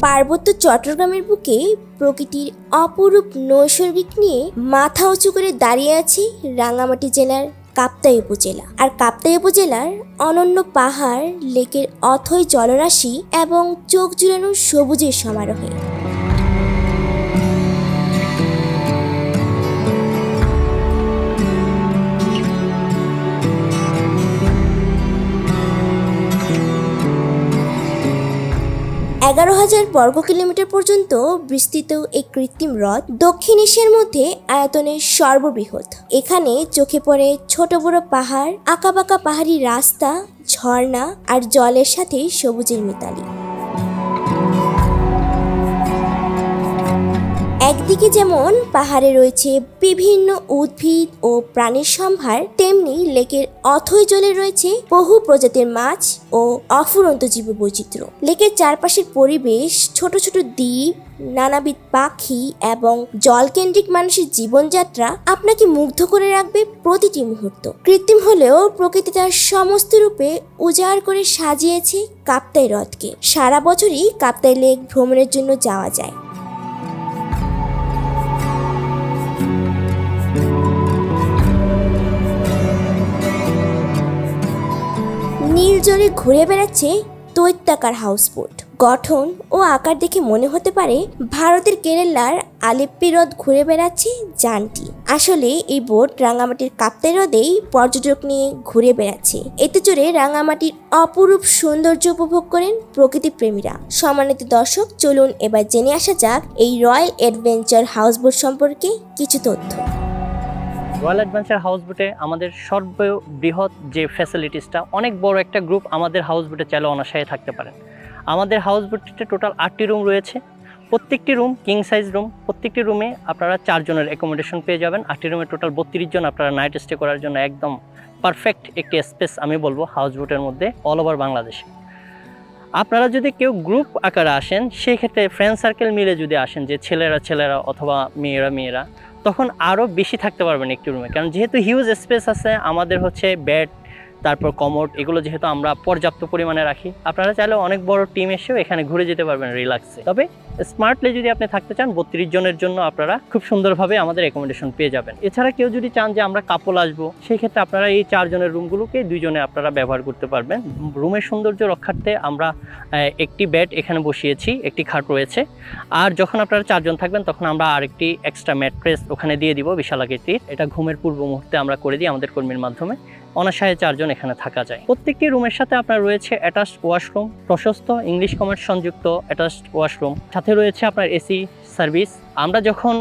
পার্বত্য চট্টগ্রামের বুকে প্রকৃতির অপরূপ নৈসর্গিক নিয়ে মাথা উঁচু করে দাঁড়িয়ে আছে রাঙামাটি জেলার কাপ্তাই উপজেলা। আর কাপ্তাই উপজেলার অনন্য পাহাড়, লেকের অথই জলরাশি এবং চোখ জুড়ানো সবুজের সমারোহে। এগারো হাজার বর্গ কিলোমিটার পর্যন্ত বিস্তৃত এই কৃত্রিম হ্রদ দক্ষিণ এশিয়ার মধ্যে আয়তনের সর্ববৃহৎ। এখানে চোখে পড়ে ছোট বড় পাহাড় আঁকাবাঁকা পাহাড়ি রাস্তা, ঝর্ণা আর জলের সাথে সবুজের মিতালি। একদিকে যেমন পাহাড়ে রয়েছে বিভিন্ন উদ্ভিদ ও প্রাণীর সম্ভার, তেমনি লেকের অথই জলে রয়েছে বহু প্রজাতির মাছ ও অফুরন্ত জীব বৈচিত্র্য লেকের চারপাশের পরিবেশ, ছোট ছোট দ্বীপ, নানাবিধ পাখি এবং জলকেন্দ্রিক মানুষের জীবনযাত্রা আপনাকে মুগ্ধ করে রাখবে প্রতিটি মুহূর্ত। কৃত্রিম হলেও প্রকৃতি তার সমস্ত রূপে উজাড় করে সাজিয়েছে কাপ্তাই হ্রদকে। সারা বছরই কাপ্তাই লেক ভ্রমণের জন্য যাওয়া যায়। জলে ঘুরে বেড়াচ্ছে দৈত্যাকার হাউসবোট। গঠন ও আকার দেখে মনে হতে পারে ভারতের কেরালার আলেপ্পি হ্রদ ঘুরে বেড়াচ্ছে যানটি আসলে এই বোট রাঙামাটির কাপ্তাই হ্রদেই পর্যটক নিয়ে ঘুরে বেড়াচ্ছে। এতে চড়ে রাঙামাটির অপরূপ সৌন্দর্য উপভোগ করেন প্রকৃতি প্রেমীরা। সম্মানিত দর্শক, চলুন এবার জেনে আসা যাক এই রয়্যাল অ্যাডভেঞ্চার হাউসবোট সম্পর্কে কিছু তথ্য। রয়্যাল অ্যাডভেঞ্চার হাউস বোটে আমাদের সর্ববৃহৎ যে ফ্যাসিলিটিসটা অনেক বড় একটা গ্রুপ আমাদের হাউস বোটে চাইলে অনাশায় থাকতে পারেন আমাদের হাউস বোটটিতে টোটাল আটটি রুম রয়েছে। প্রত্যেকটি রুম কিং সাইজ রুম প্রত্যেকটি রুমে আপনারা চারজনের অ্যাকোমোডেশন পেয়ে যাবেন। আটটি রুমে টোটাল বত্রিশ জন আপনারা নাইট স্টে করার জন্য একদম পারফেক্ট একটি স্পেস আমি বলব হাউস বোটের মধ্যে অল ওভার বাংলাদেশে। আপনারা যদি কেউ গ্রুপ আকারে আসেন, সেক্ষেত্রে ফ্রেন্ড সার্কেল মিলে যদি আসেন যে ছেলেরা ছেলেরা অথবা মেয়েরা মেয়েরা, তখন আরও বেশি থাকতে পারবেন একটি রুমে কারণ যেহেতু হিউজ স্পেস আছে, আমাদের হচ্ছে বেড তারপর কমোড, এগুলো যেহেতু আমরা পর্যাপ্ত পরিমাণে রাখি, আপনারা চাইলে অনেক বড় টিম এসেও এখানে ঘুরে যেতে পারবেন রিল্যাক্সে তবে স্মার্টলি যদি আপনি থাকতে চান, বত্রিশ জনের জন্য আপনারা খুব সুন্দরভাবে আমাদের অ্যাকোমোডেশন পেয়ে যাবেন। এছাড়া কেউ যদি চান যে আমরা কাপল আসব, সেই ক্ষেত্রে আপনারা এই চারজনের রুমগুলোকে দুইজনে আপনারা ব্যবহার করতে পারবেন। রুমের সৌন্দর্য রক্ষার্থে আমরা একটি বেড এখানে বসিয়েছি, একটি খাট রয়েছে। আর যখন আপনারা চারজন থাকবেন, তখন আমরা আরেকটি এক্সট্রা ম্যাট্রেস ওখানে দিয়ে দিব বিশাল আকৃতির এটা ঘুমের পূর্ব মুহূর্তে আমরা করে দিই আমাদের কর্মীর মাধ্যমে। অনাশায় চারজন এখানে থাকা যায়। প্রত্যেকটি রুমের সাথে আপনার রয়েছে অ্যাটাচড ওয়াশরুম প্রশস্ত ইংলিশ কমার্স সংযুক্ত অ্যাটাচড ওয়াশরুম সাথে রয়েছে আপনার এসি সার্ভিস আমরা যখন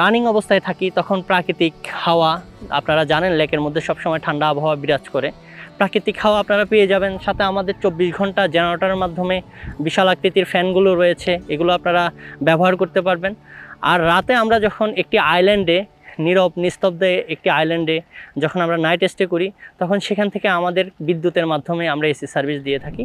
রানিং অবস্থায় থাকি, তখন প্রাকৃতিক হাওয়া, আপনারা জানেন লেকের মধ্যে সবসময় ঠান্ডা আবহাওয়া বিরাজ করে। প্রাকৃতিক হাওয়া আপনারা পেয়ে যাবেন। সাথে আমাদের চব্বিশ ঘণ্টা জেনারেটরের মাধ্যমে বিশাল আকৃতির ফ্যানগুলো রয়েছে। এগুলো আপনারা ব্যবহার করতে পারবেন। আর রাতে আমরা যখন একটি আইল্যান্ডে নীরব, নিস্তব্ধে একটি আইল্যান্ডে যখন আমরা নাইট স্টে করি, তখন সেখান থেকে আমাদের বিদ্যুতের মাধ্যমে আমরা এসি সার্ভিস দিয়ে থাকি।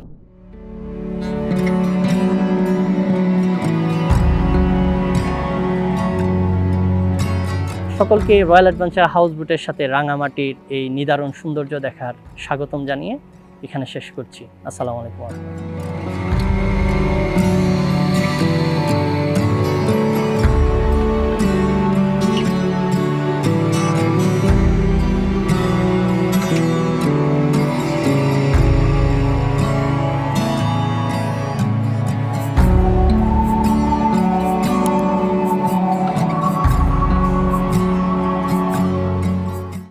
সকলকে রয়্যাল অ্যাডভেঞ্চার হাউস বোটের সাথে রাঙামাটির এই নিদারুণ সৌন্দর্য দেখার স্বাগতম জানিয়ে এখানে শেষ করছি। আসসালামু আলাইকুম।